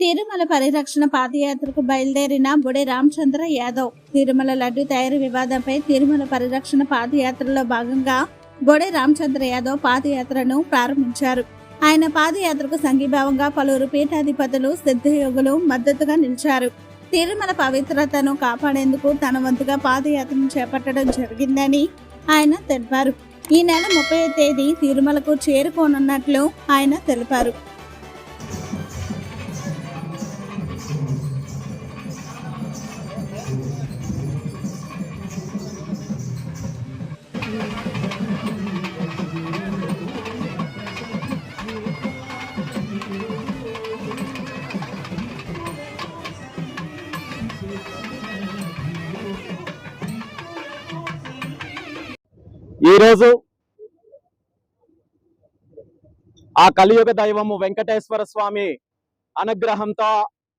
తిరుమల పరిరక్షణ పాదయాత్రకు బయలుదేరిన బుడి రామచంద్ర యాదవ్. తిరుమల లడ్డు తయారీ వివాదంపై తిరుమల పరిరక్షణ పాదయాత్రలో భాగంగా బొడే రామచంద్ర యాదవ్ పాదయాత్రను ప్రారంభించారు. ఆయన పాదయాత్రకు సంఘీభావంగా పలువురు పీఠాధిపతులు సిద్ధయోగులు మద్దతుగా నిలిచారు. తిరుమల పవిత్రతను కాపాడేందుకు తన వంతుగా పాదయాత్రను చేపట్టడం జరిగిందని ఆయన తెలిపారు. ఈ నెల ముప్పై తేదీ తిరుమలకు చేరుకోనున్నట్లు ఆయన తెలిపారు. ఈరోజు ఆ కలియుగ దైవము వెంకటేశ్వర స్వామి అనుగ్రహంతో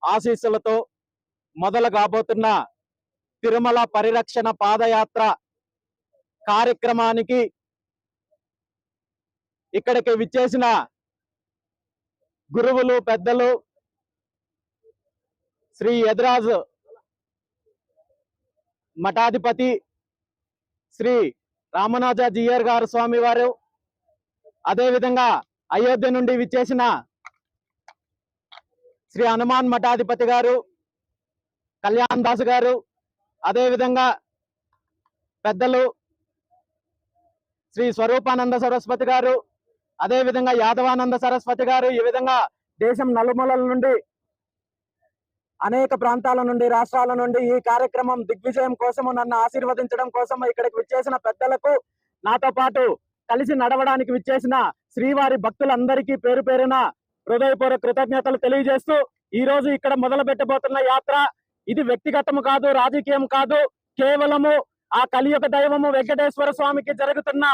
ఆశీస్సులతో మొదలు కాబోతున్న తిరుమల పరిరక్షణ పాదయాత్ర కార్యక్రమానికి ఇక్కడికి విచ్చేసిన గురువులు పెద్దలు శ్రీ యదరాజు మఠాధిపతి శ్రీ రామనాజ గారు స్వామి వారు. అదే విధంగా అయోధ్య నుండి విచ్చేసిన శ్రీ హనుమాన్ మఠాధిపతి గారు కళ్యాణ్ దాస్ గారు అదే విధంగా పెద్దలు శ్రీ స్వరూపానంద సరస్వతి గారు అదే విధంగా యాదవానంద సరస్వతి గారు ఈ విధంగా దేశం నలుమూలల నుండి అనేక ప్రాంతాల నుండి రాష్ట్రాల నుండి ఈ కార్యక్రమం దిగ్విజయం కోసము నన్ను ఆశీర్వదించడం కోసం ఇక్కడికి విచ్చేసిన పెద్దలకు నాతో పాటు కలిసి నడవడానికి విచ్చేసిన శ్రీవారి భక్తులందరికీ పేరు పేరున హృదయపూర్వక కృతజ్ఞతలు తెలియజేస్తూ ఈ రోజు ఇక్కడ మొదలు పెట్టబోతున్న యాత్ర ఇది వ్యక్తిగతము కాదు రాజకీయం కాదు కేవలము ఆ కలియుగ దైవము వెంకటేశ్వర స్వామికి జరుగుతున్న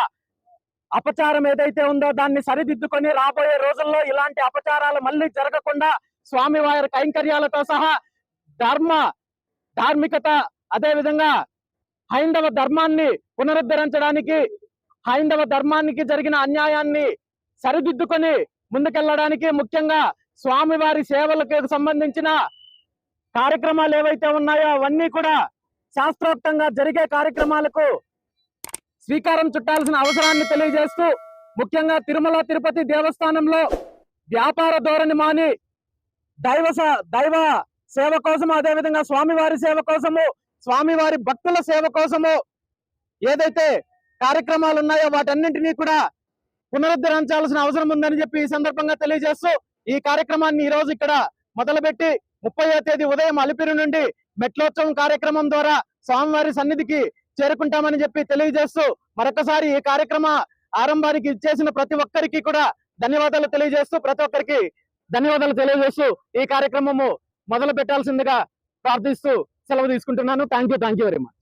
అపచారం ఏదైతే ఉందో దాన్ని సరిదిద్దుకొని రాబోయే రోజుల్లో ఇలాంటి అపచారాలు మళ్ళీ జరగకుండా స్వామివారి కైంకర్యాలతో సహా ధర్మ ధార్మికత అదే విధంగా హైందవ ధర్మాన్ని పునరుద్ధరించడానికి హైందవ ధర్మానికి జరిగిన అన్యాయాన్ని సరిదిద్దుకొని ముందుకెళ్ళడానికి ముఖ్యంగా స్వామివారి సేవలకు సంబంధించిన కార్యక్రమాలు ఏవైతే ఉన్నాయో అవన్నీ కూడా శాస్త్రోక్తంగా జరిగే కార్యక్రమాలకు శ్రీకారం చుట్టాల్సిన అవసరాన్ని తెలియజేస్తూ ముఖ్యంగా తిరుమల తిరుపతి దేవస్థానంలో వ్యాపార ధోరణి మాని దైవ దైవ సేవ కోసము అదే విధంగా స్వామివారి సేవ కోసము స్వామివారి భక్తుల సేవ కోసము ఏదైతే కార్యక్రమాలు ఉన్నాయో వాటన్నింటినీ కూడా పునరుద్ధరించాల్సిన అవసరం ఉందని చెప్పి ఈ సందర్భంగా తెలియజేస్తూ ఈ కార్యక్రమాన్ని ఈ రోజు ఇక్కడ మొదలుపెట్టి ముప్పై తేదీ ఉదయం అలిపిరి నుండి మెట్లోత్సవం కార్యక్రమం ద్వారా స్వామివారి సన్నిధికి చేరుకుంటామని చెప్పి తెలియజేస్తూ మరొకసారి ఈ కార్యక్రమ ఆరంభానికి ఇచ్చేసిన ప్రతి ఒక్కరికి కూడా ధన్యవాదాలు తెలియజేస్తూ ప్రతి ఒక్కరికి ధన్యవాదాలు తెలియజేస్తూ ఈ కార్యక్రమము మొదలు పెట్టాల్సిందిగా ప్రార్థిస్తూ సెలవు తీసుకుంటున్నాను. Thank you thank you very much